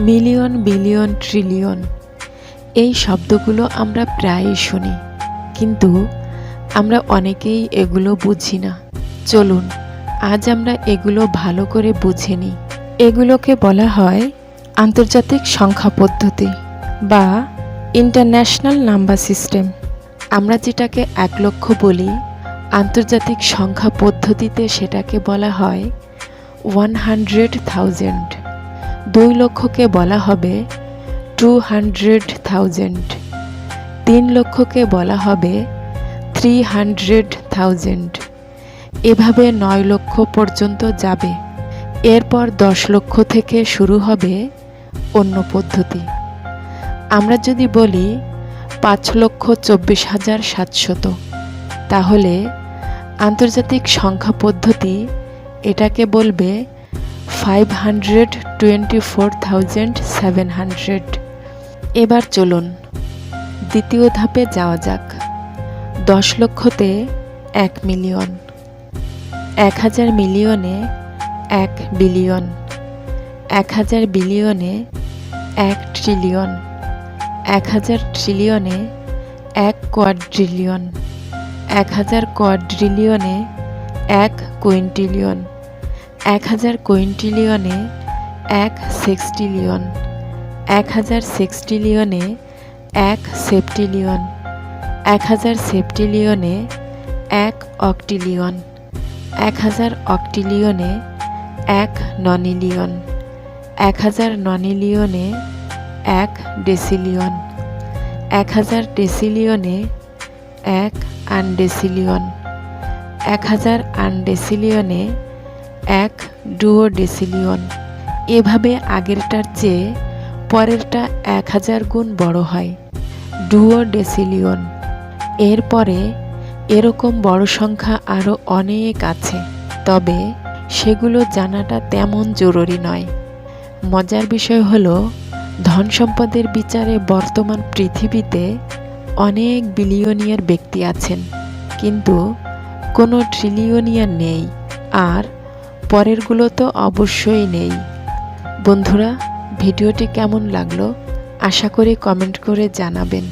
Million, billion, trillion. এই শব্দগুলো আমরা প্রায়ই শুনি, কিন্তু আমরা অনেকেই এগুলো বুঝি না। চলুন, আজ আমরা এগুলো ভালো করে বুঝে নিই এগুলোকে বলা হয় আন্তর্জাতিক সংখ্যা পদ্ধতি বা ইন্টারন্যাশনাল নাম্বার সিস্টেম। আমরা যেটাকে এক লক্ষ বলি, আন্তর্জাতিক সংখ্যা পদ্ধতিতে সেটাকে বলা হয় ওয়ান হান্ড্রেড থাউজেন্ড। দুই লক্ষকে বলা হবে টু হান্ড্রেড থাউজেন্ড তিন লক্ষকে বলা হবে থ্রি হান্ড্রেড থাউজেন্ড এভাবে নয় লক্ষ পর্যন্ত যাবে। এরপর দশ লক্ষ থেকে শুরু হবে অন্য পদ্ধতি। আমরা যদি বলি পাঁচ লক্ষ চব্বিশ হাজার সাতশত, তাহলে আন্তর্জাতিক সংখ্যা পদ্ধতি এটাকে বলবে five hundred twenty four thousand seven hundred এবার চলুন দ্বিতীয় ধাপে যাওয়া যাক। দশ লক্ষতে এক মিলিয়ন, এক হাজার মিলিয়নে এক বিলিয়ন, এক হাজার বিলিয়নে এক ট্রিলিয়ন, এক হাজার ট্রিলিয়নে এক কোয়াড্রিলিয়ন, এক হাজার কোয়াড্রিলিয়নে এক কুইন্টিলিয়ন এক হাজার কুইন্টিলিয়নে এক সেক্সটিলিয়ন, এক হাজার সেক্সটিলিয়নে এক সেপ্টিলিয়ন, এক হাজার সেপ্টিলিয়নে এক অক্টিলিয়ন, এক হাজার অক্টিলিয়নে এক ননিলিয়ন, এক হাজার ননিলিয়নে এক ডেসিলিয়ন, এক হাজার ডেসিলিয়নে এক আনডেসিলিয়ন, এক হাজার আনডেসিলিয়নে এক ডুও ডেসিলিয়ন এভাবে আগেরটার চেয়ে পরেরটা এক হাজার গুণ বড় হয়। ডুও ডেসিলিয়ন এরপরে এরকম বড় সংখ্যা আরও অনেক আছে, তবে সেগুলো জানাটা তেমন জরুরি নয়। মজার বিষয় হলো, ধন সম্পদের বিচারে বর্তমান পৃথিবীতে অনেক বিলিয়নিয়ার ব্যক্তি আছেন, কিন্তু কোনো ট্রিলিয়নিয়ার নেই, আর পরেরগুলো তো অবশ্যই নেই। বন্ধুরা ভিডিওটি কেমন লাগল? আশা করি কমেন্ট করে জানাবেন।